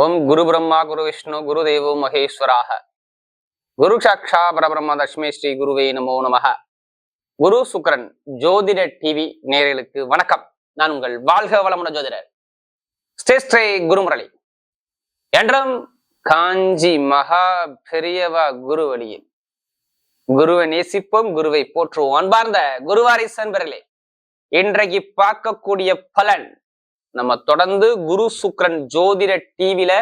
ஓம் குரு பிரம்மா குரு விஷ்ணு குரு தேவோ மகேஸ்வராக. குரு சாட்சா பரபிரம்ம தஷ்மே ஸ்ரீ குருவே நமோ நமக. குரு சுக்கரன் ஜோதிட டிவி நேரலுக்கு வணக்கம். நான் உங்கள் வாழ்க வளமுட ஜோதிடர் ஸ்ரீ ஸ்ரீ குருமுரளி. என்றும் காஞ்சி மகா பெரியவா குரு வழியில். குருவை நேசிப்போம் குருவை போற்றுவோம். அன்பார்ந்த குருவாரி சென்பர்களே இன்றைக்கு பார்க்கக்கூடிய பலன் நம்ம தொடர்ந்து குரு சுக்ரன் ஜோதிட டிவியில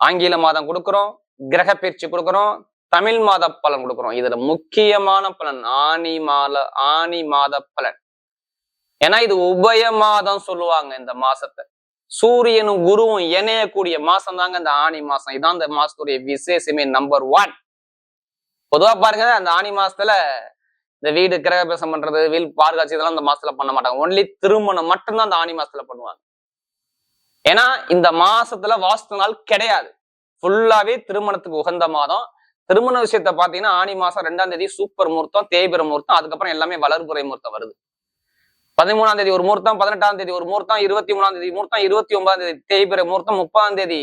ஆங்கில மாதம் கொடுக்குறோம் கிரக பயிற்சி கொடுக்குறோம் தமிழ் மாத பலன் கொடுக்குறோம். இதுல முக்கியமான பலன் ஆனி மாத ஆனி மாத பலன். ஏன்னா இது உபய மாதம் சொல்லுவாங்க இந்த மாசத்தை. சூரியனும் குருவும் இணையக்கூடிய மாசம் தாங்க இந்த ஆனி மாசம். இதான் இந்த மாசத்துடைய விசேஷமே நம்பர் ஒன் பொதுவா பாருங்க அந்த ஆனி மாசத்துல இந்த வீடு கிரகபிரசம் பண்றது வீல் பாதுகாட்சி இதெல்லாம் அந்த மாசத்துல பண்ண மாட்டாங்க. ஒன்லி திருமணம் மட்டும்தான் அந்த ஆனி மாசத்துல பண்ணுவாங்க. ஏன்னா இந்த மாசத்துல வாஸ்து நாள் கிடையாது. ஃபுல்லாவே திருமணத்துக்கு உகந்த மாதம். திருமண விஷயத்த பாத்தீங்கன்னா ஆனி மாசம் ரெண்டாம் தேதி சூப்பர் முகூர்த்தம் தேய்பிர முகூர்த்தம் அதுக்கப்புறம் எல்லாமே வளர்புறை முகூர்த்தம் வருது. பதிமூணாம் தேதி ஒரு முகூர்த்தம் பதினெட்டாம் தேதி ஒரு முகூர்த்தம் இருபத்தி மூணாம் தேதி முகூர்த்தம் இருபத்தி ஒன்பதாம் தேதி தேய்பிரை முகூர்த்தம் முப்பதாம் தேதி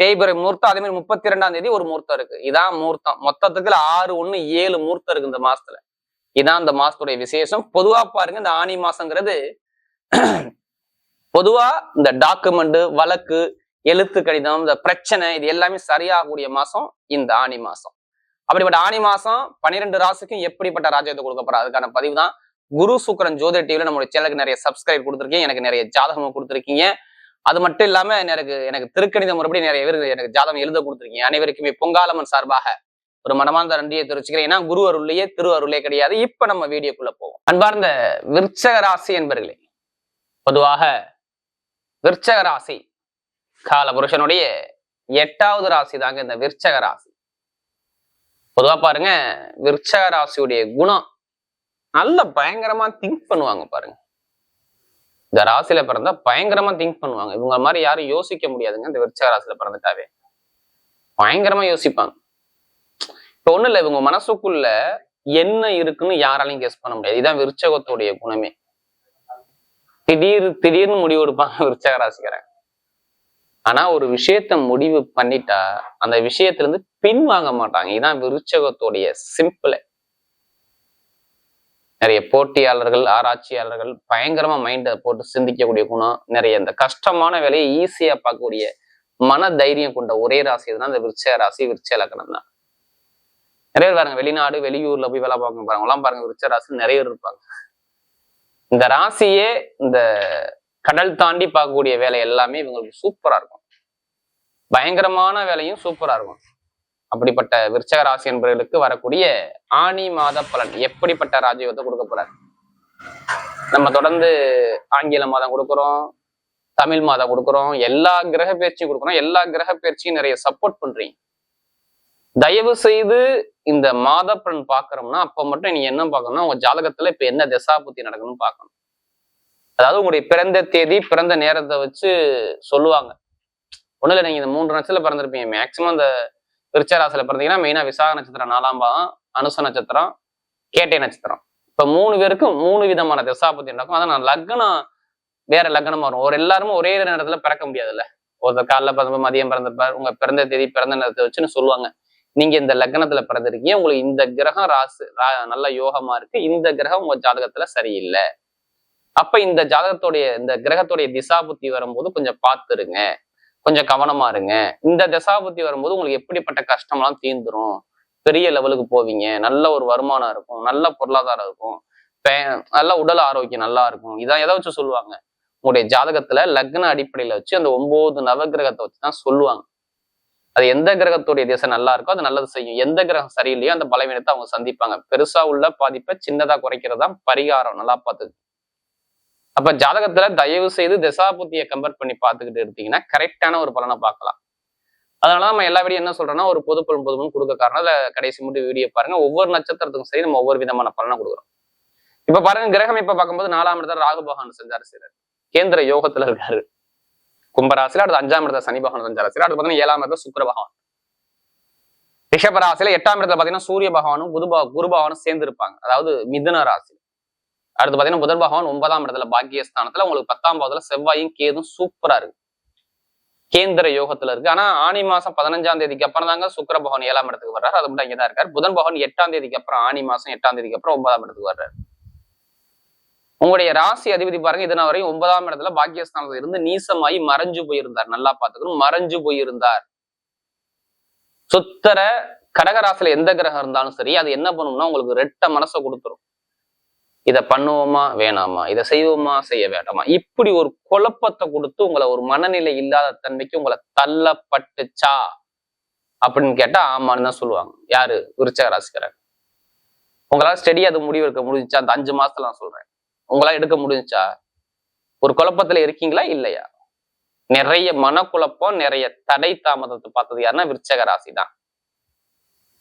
தேய்பிரை முகூர்த்தம் அதே மாதிரி முப்பத்தி ரெண்டாம் தேதி ஒரு முகூர்த்தம் இருக்கு. இதான் முகூர்த்தம். மொத்தத்துக்குல ஆறு ஒண்ணு ஏழு முகூர்த்தம் இருக்கு இந்த மாசத்துல. இதான் இந்த மாசத்துடைய விசேஷம். பொதுவா பாருங்க இந்த ஆனி மாசங்கிறது பொதுவா இந்த டாக்குமெண்ட் வழக்கு எழுத்து கடிதம் இந்த பிரச்சனை இது எல்லாமே சரியாகக்கூடிய மாசம் இந்த ஆனி மாசம். அப்படிப்பட்ட ஆனி மாசம் பன்னிரெண்டு ராசிக்கும் எப்படிப்பட்ட ராஜ்யத்தை கொடுக்க போறா? அதுக்கான பதிவு தான் குரு சுக்கரன் ஜோதி டிவில நம்மளுடைய சேனலுக்கு நிறைய சப்ஸ்கிரைப் கொடுத்துருக்கீங்க எனக்கு நிறைய ஜாதகமும் கொடுத்துருக்கீங்க. அது மட்டும் இல்லாம எனக்கு எனக்கு திருக்கணித முறைப்படி நிறைய பேர் எனக்கு ஜாதகம் எழுத கொடுத்துருக்கீங்க. அனைவருக்குமே பொங்காலம்மன் சார்பாக ஒரு மனமார்ந்த நன்றியை தெரிவிச்சுக்கிறேன். ஏன்னா குரு அருள்லையே திரு அருளே கிடையாது. இப்ப நம்ம வீடியோக்குள்ள போவோம். அன்பார்ந்த விருச்சக ராசி என்பர்களே பொதுவாக விருச்சக ராசி. கால புருஷனுடைய எட்டாவது ராசி தாங்க இந்த விருச்சக ராசி. பொதுவா பாருங்க விருச்சக ராசியுடைய குணம் நல்ல பயங்கரமா திங்க் பண்ணுவாங்க பாருங்க. இந்த ராசியில பிறந்தா பயங்கரமா திங்க் பண்ணுவாங்க. இவங்க மாதிரி யாரும் யோசிக்க முடியாதுங்க இந்த விருச்சக ராசியில பிறந்துட்டாவே. பயங்கரமா யோசிப்பாங்க. இப்ப ஒண்ணு இல்ல இவங்க மனசுக்குள்ள என்ன இருக்குன்னு யாராலையும் கெஸ் பண்ண முடியாது. இதுதான் விருச்சகத்துடைய குணமே. திடீர் திடீர்னு முடிவு எடுப்பாங்க விருச்சகராசிக்காரங்க ஆனா ஒரு விஷயத்த முடிவு பண்ணிட்டா அந்த விஷயத்துல இருந்து பின் வாங்க மாட்டாங்க. இதான் விருச்சகத்துடைய சிம்பிள். நிறைய போட்டியாளர்கள் ஆராய்ச்சியாளர்கள் பயங்கரமா மைண்டை போட்டு சிந்திக்கக்கூடிய குணம் நிறைய இந்த கஷ்டமான வேலையை ஈஸியா பார்க்கக்கூடிய மன தைரியம் கொண்ட ஒரே ராசி தான் இந்த விருச்ச ராசி விருச்ச லக்கணம் தான். நிறைய பேர் பாருங்க வெளிநாடு வெளியூர்ல போய் வேலை பார்க்க பாருங்க. எல்லாம் பாருங்க விருச்ச ராசி நிறைய பேர் இருப்பாங்க. இந்த ராசியே இந்த கடல் தாண்டி பார்க்கக்கூடிய வேலை எல்லாமே இவங்களுக்கு சூப்பரா இருக்கும். பயங்கரமான வேலையும் சூப்பரா இருக்கும். அப்படிப்பட்ட விருச்சக ராசி என்பவர்களுக்கு வரக்கூடிய ஆணி மாத பலன் எப்படிப்பட்ட ராஜயோகத்தை கொடுக்க போறார்? நம்ம தொடர்ந்து ஆங்கில மாதம் கொடுக்குறோம் தமிழ் மாதம் கொடுக்குறோம் எல்லா கிரக பயிற்சியும் கொடுக்குறோம். எல்லா கிரக பயிற்சியும் நிறைய சப்போர்ட் பண்றீங்க. தயவு செய்து இந்த மாத பலன் பாக்குறோம்னா அப்ப மட்டும் நீங்க என்ன பார்க்கணும்னா உங்க ஜாதகத்துல இப்ப என்ன திசாபுத்தி நடக்கணும்னு பார்க்கணும். அதாவது உங்களுடைய பிறந்த தேதி பிறந்த நேரத்தை வச்சு சொல்லுவாங்க. ஒண்ணுல நீங்க இந்த மூன்று நட்சத்திரம் பிறந்திருப்பீங்க. மேக்சிமம் இந்த விருச்சராசில பிறந்தீங்கன்னா மெயினா விசாக நட்சத்திரம் நாலாம் பாதம் அனுச நட்சத்திரம் கேட்டை நட்சத்திரம். இப்ப மூணு பேருக்கும் மூணு விதமான திசாபுத்தி நடக்கும். அதான் நான் லக்னம் வேற லக்னமா வரும் ஒரு எல்லாருமே ஒரே நேரத்துல பிறக்க முடியாதுல்ல. ஒருத்தர் காலைல பிறந்த மதியம் பிறந்திருப்பார் உங்க பிறந்த தேதி பிறந்த நேரத்தை வச்சுன்னு சொல்லுவாங்க. நீங்க இந்த லக்னத்துல பிறந்திருக்கீங்க உங்களுக்கு இந்த கிரகம் ராசு ரா- நல்ல யோகமா இருக்கு. இந்த கிரகம் உங்க ஜாதகத்துல சரியில்லை. அப்ப இந்த ஜாதகத்துடைய இந்த கிரகத்துடைய திசாபுத்தி வரும்போது கொஞ்சம் பார்த்துருங்க. கொஞ்சம் கவனமா இருங்க. இந்த திசாபுத்தி வரும்போது உங்களுக்கு எப்படிப்பட்ட கஷ்டம்லாம் தீந்துரும்? பெரிய லெவலுக்கு போவீங்க. நல்ல ஒரு வருமானம் இருக்கும். நல்ல பொருளாதாரம் இருக்கும். நல்ல உடல் ஆரோக்கியம் நல்லா இருக்கும். இதான் எதை வச்சு சொல்லுவாங்க. உங்களுடைய ஜாதகத்துல லக்ன அடிப்படையில வச்சு அந்த ஒன்பது நவகிரகத்தை வச்சு தான் சொல்லுவாங்க. அது எந்த கிரகத்துடைய திசை நல்லா இருக்கோ அது நல்லது செய்யும். எந்த கிரகம் சரியில்லையோ அந்த பலவீனத்தை அவங்க சந்திப்பாங்க. பெருசா உள்ள பாதிப்பை சின்னதா குறைக்கிறது தான் பரிகாரம். நல்லா பார்த்து. அப்ப ஜாதகத்துல தயவு செய்து தசாபுத்தியை கம்பேர் பண்ணி பார்த்துக்கிட்டு இருந்தீங்கன்னா கரெக்டான ஒரு பலனை பார்க்கலாம். அதனால நம்ம எல்லா வீடியோ என்ன சொல்றோம்னா ஒரு பொது பலன் பொது கொடுக்க காரணம். அதை கடைசி மட்டும் வீடியோ பாருங்க. ஒவ்வொரு நட்சத்திரத்துக்கும் சரி நம்ம ஒவ்வொரு விதமான பலனை கொடுக்குறோம். இப்ப பாருங்க கிரகம் இப்ப பார்க்கும்போது நாலாம் இடத்துல ராகு பகவான் செஞ்சார் சிலர். கேந்திர யோகத்துல இருக்காரு. கும்பராசில அடுத்து அஞ்சாம் இடத்துல சனி பகவான் சஞ்சாரசில அடுத்து பாத்தீங்கன்னா ஏழாம் இடத்துல சுக்கர பகவான். ரிஷப ராசியில எட்டாம் இடத்துல பாத்தீங்கன்னா சூரிய பகவானும் குரு குரு பகவானும் சேர்ந்து இருப்பாங்க. அதாவது மிதுன ராசி அடுத்து பாத்தீங்கன்னா புதன் பகவான் ஒன்பதாம் இடத்துல பாக்கியஸ்தானத்துல உங்களுக்கு பத்தாம் பாவத்துல செவ்வாயும் கேதும் சூப்பரா இருக்கு. கேந்திர யோகத்துல இருக்கு. ஆனா ஆனி மாசம் பதினஞ்சாம் தேதிக்கு அப்புறம் தாங்க சுக்கர பகவான் ஏழாம் இடத்துக்கு வர்றாரு. அது மட்டும் இங்கதான் இருக்காரு. புதன் பகவான் எட்டாம் தேதிக்கு அப்புறம் ஆனி மாசம் எட்டாம் தேதிக்கு அப்புறம் ஒன்பதாம் இடத்துக்கு வர்றாரு. உங்களுடைய ராசி அதிபதி பாருங்க இதன வரையும் ஒன்பதாம் இடத்துல பாக்கியஸ்தானத்துல இருந்து நீசமாயி மறைஞ்சு போயிருந்தார். நல்லா பார்த்துக்கணும். மறைஞ்சு போயிருந்தார். சுத்தர கடகராசில எந்த கிரகம் இருந்தாலும் சரி அது என்ன பண்ணும்னா உங்களுக்கு ரெட்ட மனசை கொடுத்துரும். இதை பண்ணுவோமா? வேணாமா. இதை செய்வோமா? செய்ய வேண்டாமா? இப்படி ஒரு குழப்பத்தை கொடுத்து உங்களை ஒரு மனநிலை இல்லாத தன்மைக்கு உங்களை தள்ளப்பட்டுச்சா? அப்படின்னு கேட்டா ஆமான்னு தான் சொல்லுவாங்க. யாரு? விருச்சக ராசிக்காரங்க உங்களால ஸ்டடி அது முடிவு எடுக்க முடிஞ்சுச்சா? அந்த அஞ்சு மாசத்துல நான் சொல்றேன். உங்களால எடுக்க முடிஞ்சுச்சா? ஒரு குழப்பத்துல இருக்கீங்களா? இல்லையா? நிறைய மனக்குழப்பம் நிறைய தடை தாமதத்தை பார்த்தது யாருன்னா விருச்சக ராசி தான்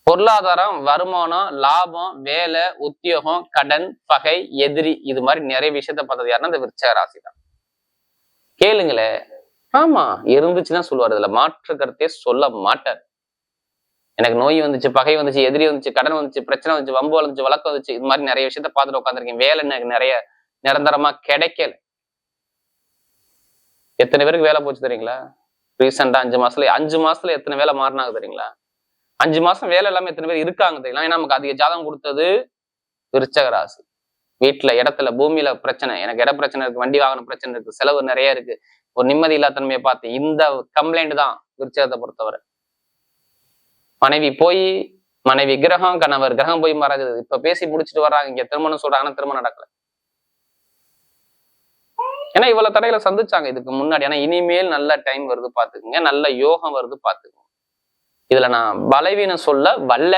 பொருளாதாரம் வருமானம் லாபம் வேலை உத்தியோகம் கடன் பகை எதிரி இது மாதிரி நிறைய விஷயத்த பார்த்தது யாருன்னா இந்த விருச்சக ராசி தான் கேளுங்களே. ஆமா இருந்துச்சுன்னா சொல்லுவார். இதுல மாற்று கருத்தே சொல்ல மாட்டார். எனக்கு நோய் வந்துச்சு பகை வந்துச்சு எதிரி வந்துச்சு கடன் வந்துச்சு பிரச்சனை வந்துச்சு வம்பு வந்துச்சு வழக்கு வந்துச்சு இது மாதிரி நிறைய விஷயத்த பார்த்துட்டு உட்காந்துருக்கேன் வேலை எனக்கு நிறைய நிரந்தரமா கிடைக்கல. எத்தனை பேருக்கு வேலை போச்சு தெரியுங்களா? ரீசெண்டா அஞ்சு மாசத்துல அஞ்சு மாசத்துல எத்தனை வேலை மாறினாங்க தெரியுங்களா? அஞ்சு மாசம் வேலை இல்லாம எத்தனை பேர் இருக்காங்க தெரியலாம் ஏன்னா நமக்கு அதிக ஜாதகம் கொடுத்தது விருச்சக ராசி. வீட்டுல இடத்துல பூமியில பிரச்சனை. எனக்கு இட பிரச்சனை இருக்கு வண்டி வாகன பிரச்சனை இருக்கு செலவு நிறைய இருக்கு. ஒரு நிம்மதி இல்லாதன்மையை பார்த்து இந்த கம்ப்ளைண்ட் தான் விருச்சகத்தை பொறுத்தவரை. மனைவி போய் மனைவி கிரகம் கணவர் கிரகம் போய் மறக்குது இப்ப பேசி முடிச்சுட்டு வர்றாங்க. இங்க திருமணம் சொல்றாங்கன்னா திருமணம் நடக்கல. ஏன்னா இவ்வளவு தடைகளை சந்திச்சாங்க. இதுக்கு முன்னாடி. ஏன்னா இனிமேல் நல்ல டைம் வருது பாத்துக்குங்க நல்ல யோகம் வருது பாத்துக்குங்க இதுல நான் பலவீனம் சொல்ல வல்ல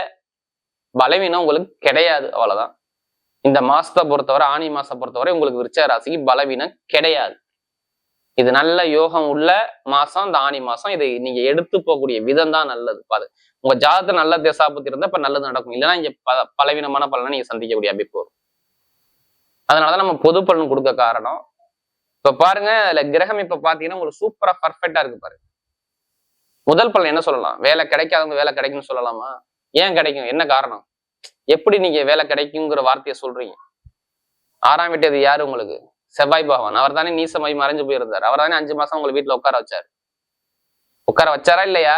பலவீனம் உங்களுக்கு கிடையாது. அவ்வளவுதான். இந்த மாசத்தை பொறுத்தவரை ஆணி மாசத்தை பொறுத்தவரை உங்களுக்கு விருச்ச ராசிக்கு பலவீனம் கிடையாது. இது நல்ல யோகம் உள்ள மாசம் இந்த ஆணி மாசம். இதை நீங்க எடுத்து போகக்கூடிய விதம் தான் நல்லது. பாது உங்க ஜாதகத்தை நல்ல திசாபத்தி இருந்தா இப்ப நல்லது நடக்கும். இல்லைன்னா இங்க ப பலவீனமான பலனை நீங்க சந்திக்கக்கூடிய அமைப்பு வரும். அதனாலதான் நம்ம பொது பலன் கொடுக்க காரணம் இப்ப பாருங்க அதுல கிரகம் இப்ப பாத்தீங்கன்னா உங்களுக்கு சூப்பரா பர்ஃபெக்டா இருக்கு பாருங்க முதல் பலன் என்ன சொல்லலாம்? வேலை கிடைக்காதவங்க வேலை கிடைக்கும்னு சொல்லலாமா? ஏன் கிடைக்கும்? என்ன காரணம்? எப்படி நீங்க வேலை கிடைக்குங்கிற வார்த்தையை சொல்றீங்க. ஆறாம் விட்டது யாரு உங்களுக்கு? செவ்வாய் பகவான். அவர் தானே நீசமாய் மறைஞ்சு போயிருந்தார். அவர் தானே அஞ்சு மாசம் உங்களை வீட்டுல உட்கார வச்சாரு. உட்கார வச்சாரா இல்லையா?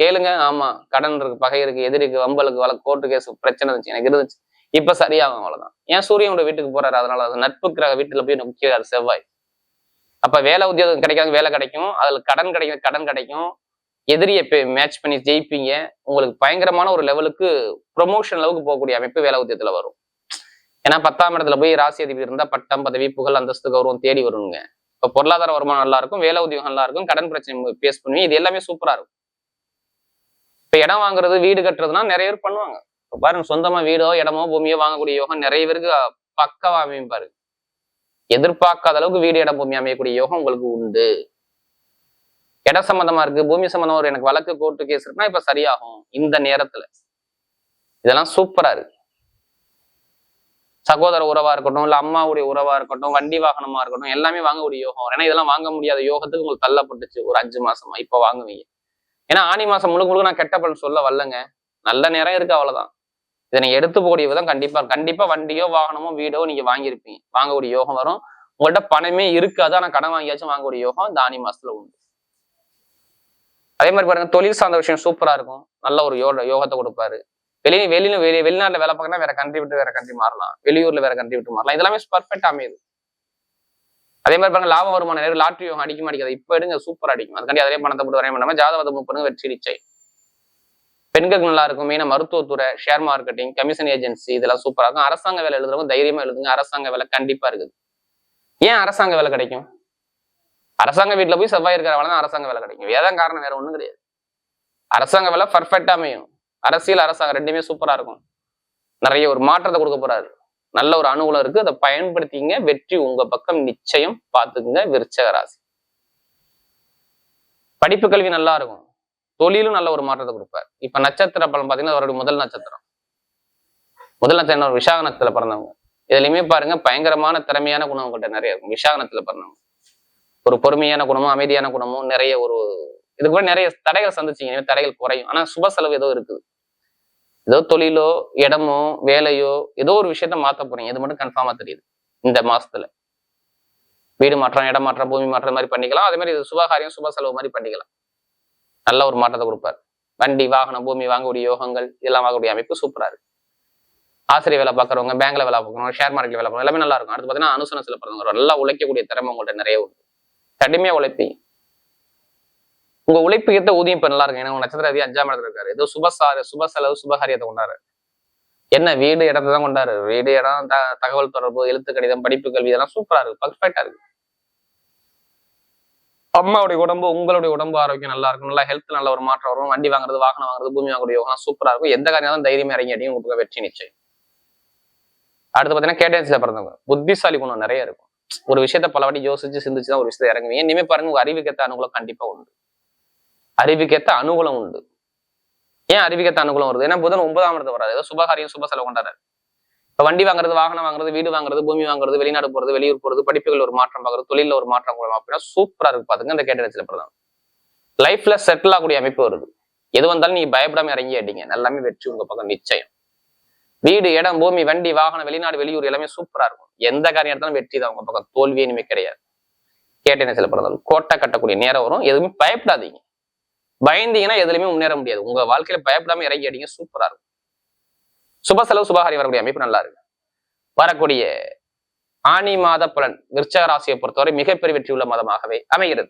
கேளுங்க. ஆமா. கடன் இருக்கு பகை இருக்கு எதிரிக்கு வம்பலுக்கு வழக்கு கோர்ட்டு கேஸ் பிரச்சனை இருந்துச்சு எனக்கு இருந்துச்சு. இப்ப சரியாகும் அவ்வளவுதான். ஏன் சூரியனோட வீட்டுக்கு போறாரு? அதனால அது நட்பு கிரக வீட்டுல போய் முக்கியாரு செவ்வாய். அப்ப வேலை உத்தியோகம் கிடைக்காது வேலை கிடைக்கும். அதுல கடன் கிடைக்கும் கடன் கிடைக்கும். எதிரியை மேட்ச் பண்ணி ஜெயிப்பீங்க. உங்களுக்கு பயங்கரமான ஒரு லெவலுக்கு ப்ரொமோஷன் லெவலுக்கு போகக்கூடிய அமைப்பு வேலை உத்தியத்துல வரும். ஏன்னா பத்தாம் இடத்துல போய் ராசி அதிபதி இருந்தா பட்டம் பதவி புகழ் அந்தஸ்து கௌரவம் தேடி வருங்க. இப்ப பொருளாதார வருமானம் நல்லா இருக்கும் வேலை உத்தியோகம் நல்லா இருக்கும் கடன் பிரச்சனை பேஸ் பண்ணுவீங்க. இது எல்லாமே சூப்பரா இருக்கும். இப்ப இடம் வாங்குறது வீடு கட்டுறதுனா நிறைய பேர் பண்ணுவாங்க. பாருங்க சொந்தமா வீடோ இடமோ பூமியோ வாங்கக்கூடிய யோகம் நிறைய பேருக்கு பக்கவா அமைப்பாரு எதிர்பார்க்காத அளவுக்கு வீடு இடம் பூமி அமையக்கூடிய யோகம் உங்களுக்கு உண்டு. இட சம்பந்தமா இருக்கு பூமி சம்பந்தம் ஒரு எனக்கு வழக்கு கோர்ட்டு கேஸ் இருக்குன்னா இப்ப சரியாகும் இந்த நேரத்துல. இதெல்லாம் சூப்பரா இருக்கு. சகோதர உறவா இருக்கட்டும் இல்ல அம்மாவுடைய உறவா இருக்கட்டும் வண்டி வாகனமா இருக்கட்டும் எல்லாமே வாங்கக்கூடிய யோகம் ஏன்னா இதெல்லாம் வாங்க முடியாத யோகத்துக்கு உங்களுக்கு தள்ளப்பட்டுச்சு ஒரு அஞ்சு மாசமா இப்ப வாங்குவீங்க. ஏன்னா ஆணி மாசம் முழுக்க முழுக்க நான் கெட்ட பலன் சொல்ல வரலங்க. நல்ல நேரம் இருக்கு அவ்வளவுதான். இதை நீங்க எடுத்து போகக்கூடிய விதம் கண்டிப்பா கண்டிப்பா வண்டியோ வாகனமோ வீடோ நீங்க வாங்கியிருப்பீங்க. வாங்கக்கூடிய யோகம் வரும். உங்கள்ட்ட பணமே இருக்காது. ஆனா கடன் வாங்கியாச்சும் வாங்கக்கூடிய யோகம் தானி மாசத்துல உண்டு. அதே மாதிரி பாருங்க தொழில் சார்ந்த விஷயம் சூப்பரா இருக்கும். நல்ல ஒரு யோக யோகத்தை கொடுப்பாரு. வெளியே வெளியில வெளி வெளிநாட்டுல வேலை பார்க்கணும் வேற கண்ட்ரி விட்டு வேற கண்ட்ரி மாறலாம். வெளியூர்ல வேற கண்ட்ரி விட்டு மாறலாம். இதெல்லாமே பர்ஃபெக்ட் அமையுது. அதே மாதிரி பாருங்க லாபம் வருமான நேரம் லாட்ரி யோகம் அடிக்க அடிக்காது இப்ப எடுங்க சூப்பர் அடிக்கும். அதுக்காண்டி அதே பணத்தை போட்டு வரைய பண்ணாம ஜாதகத்தை மூவ் பண்ணுங்க வெற்றி நிச்சயம் பெண்களுக்கு நல்லா இருக்கும் மெயினாக மருத்துவத்துறை ஷேர் மார்க்கெட்டிங் கமிஷன் ஏஜென்சி இதெல்லாம் சூப்பரா இருக்கும். அரசாங்க வேலை எழுதுறவங்க தைரியமா எழுதுங்க. அரசாங்க வேலை கண்டிப்பா இருக்குது. ஏன் அரசாங்க வேலை கிடைக்கும்? அரசாங்க வீட்டுல போய் செவ்வாய் இருக்கிறவங்க தான் அரசாங்க வேலை கிடைக்கும். ஏதான் காரணம் வேற ஒண்ணும் கிடையாது. அரசாங்க வேலை பர்ஃபெக்டாக அமையும். அரசியல் அரசாங்கம் ரெண்டுமே சூப்பரா இருக்கும். நிறைய ஒரு மாற்றத்தை கொடுக்க போறாரு. நல்ல ஒரு அனுகூலம் இருக்கு. அதை பயன்படுத்திங்க. வெற்றி உங்க பக்கம் நிச்சயம். பார்த்துக்குங்க. விருச்சக ராசி. படிப்பு கல்வி நல்லா இருக்கும். தொழிலும் நல்ல ஒரு மாற்றத்தை கொடுப்பார். இப்ப நட்சத்திர பலன் பாத்தீங்கன்னா அவருடைய முதல் நட்சத்திரம். முதல் நட்சத்திரம் ஒரு விசாகனத்துல பிறந்தவங்க. இதுலயுமே பாருங்க பயங்கரமான திறமையான குணம் உங்கள்கிட்ட நிறைய இருக்கும். விசாகனத்துல பிறந்தவங்க. ஒரு பொறுமையான குணமும் அமைதியான குணமும் நிறைய ஒரு இதுக்கு கூட நிறைய தடைகள் சந்திச்சீங்க. தடைகள் குறையும். ஆனா சுப செலவு ஏதோ இருக்குது. ஏதோ தொழிலோ இடமோ வேலையோ ஏதோ ஒரு விஷயத்த மாத்த போறீங்க. இது மட்டும் கன்ஃபார்மா தெரியுது. இந்த மாசத்துல. வீடு மாற்றம் இடம் மாற்றம் பூமி மாற்றம் மாதிரி பண்ணிக்கலாம். அதே மாதிரி இது சுபகாரியம் சுப செலவு மாதிரி பண்ணிக்கலாம். நல்ல ஒரு மாற்றத்தை கொடுப்பார். வண்டி வாகனம் பூமி வாங்கக்கூடிய யோகங்கள் இதெல்லாம் வாங்கக்கூடிய அமைப்பு சூப்பரா இருக்கு. ஆசிரியர் வேலை பார்க்குறவங்க பேங்க்ல வேலை பார்க்குறவங்க ஷேர் மார்க்கெட் வேலை பார்க்குறவங்க எல்லாமே நல்லா இருக்கும். அடுத்து பார்த்தீங்கன்னா அனுசனத்தில் பிறந்தவங்க நல்லா உழைக்கக்கூடிய திறமை உங்கள்கிட்ட நிறைய உண்டு. கடுமையாக உழைப்பீங்க. உங்க உழைப்பு ஏற்ற ஊதியம் இப்ப நல்லா இருக்கு. ஏன்னா உங்க நட்சத்திர அதிகம் அஞ்சாம் இடத்துல இருக்காரு. ஏதோ சுபசார சுப செலவு சுபகாரியத்தை கொண்டாரு என்ன வீடு இடத்தை தான் கொண்டாரு வீடு இடம் த தகவல் தொடர்பு எழுத்து கடிதம் படிப்பு கல்வி இதெல்லாம் சூப்பரா இருக்கு. பர்ஃபெக்டா இருக்கு. அம்மாவுடைய உடம்பு உங்களுடைய உடம்பு ஆரோக்கியம் நல்லா இருக்கும் நல்லா ஹெல்த் நல்ல ஒரு மாற்றம் வரும் வண்டி வாங்குறது வாகனம் வாங்குறது பூமி வாங்குறது யோகம் சூப்பரா இருக்கும். எந்த காரியம் தைரியம் தைரியமா இறங்கி அடியும் உங்களுக்கு வெற்றி நிச்சயம். அடுத்து பாத்தீங்கன்னா கேட்டன்ஸ்ல பிறந்தவங்க. புத்திசாலி குணம் நிறைய இருக்கும். ஒரு விஷயத்த பல வாட்டி யோசிச்சு சிந்திச்சு தான் ஒரு விஷயத்த இறங்குவீங்க. இனிமே பாருங்க உங்க அறிவுக்கேத்த அனுகூலம் கண்டிப்பா உண்டு. அறிவுக்கேத்த அனுகூலம் உண்டு. ஏன் அறிவுக்கேத்த அனுகூலம் வருது? ஏன்னா புதன் ஒன்பதாம் இடத்துல வராது ஏதோ சுபகாரியம் சுப செலவு கொண்டாரு இப்போ வண்டி வாங்குறது வாகனம் வாங்குறது வீடு வாங்குறது பூமி வாங்குறது வெளிநாடு போறது வெளியூர் போறது படிப்புகள் ஒரு மாற்றம் பார்க்குறது தொழிலில் ஒரு மாற்றம் போகலாம் அப்படின்னா சூப்பரா இருக்கு பாத்துங்க இந்த கேட்டரிச்சில பிரதான் லைஃப்ல செட்டில் ஆகக்கூடிய அமைப்பு வருது. எது வந்தாலும் நீ பயப்படாம இறங்கி அடிங்க எல்லாமே வெற்றி உங்க பக்கம் நிச்சயம். வீடு இடம் பூமி வண்டி வாகனம் வெளிநாடு வெளியூர் எல்லாமே சூப்பரா இருக்கும். எந்த காரியம் எடுத்தாலும் வெற்றி தான் உங்க பக்கம். தோல்வி இனிமே கிடையாது. கேட்டேன் சில பிறந்தாலும் கோட்டை கட்டக்கூடிய நேரம் வரும். எதுவுமே பயப்படாதீங்க. பயந்தீங்கன்னா எதுலையுமே முன்னேற முடியாது. உங்க வாழ்க்கையில பயப்படாம இறங்கி அடிங்க சூப்பரா இருக்கும். சுப செலவு சுபகாரி வரக்கூடிய அமைப்பு நல்லா இருக்கு. வரக்கூடிய ஆனி மாத பலன் விருச்சக ராசியை பொறுத்தவரை மிகப்பெரிய வெற்றி உள்ள மாதமாகவே அமைகிறது.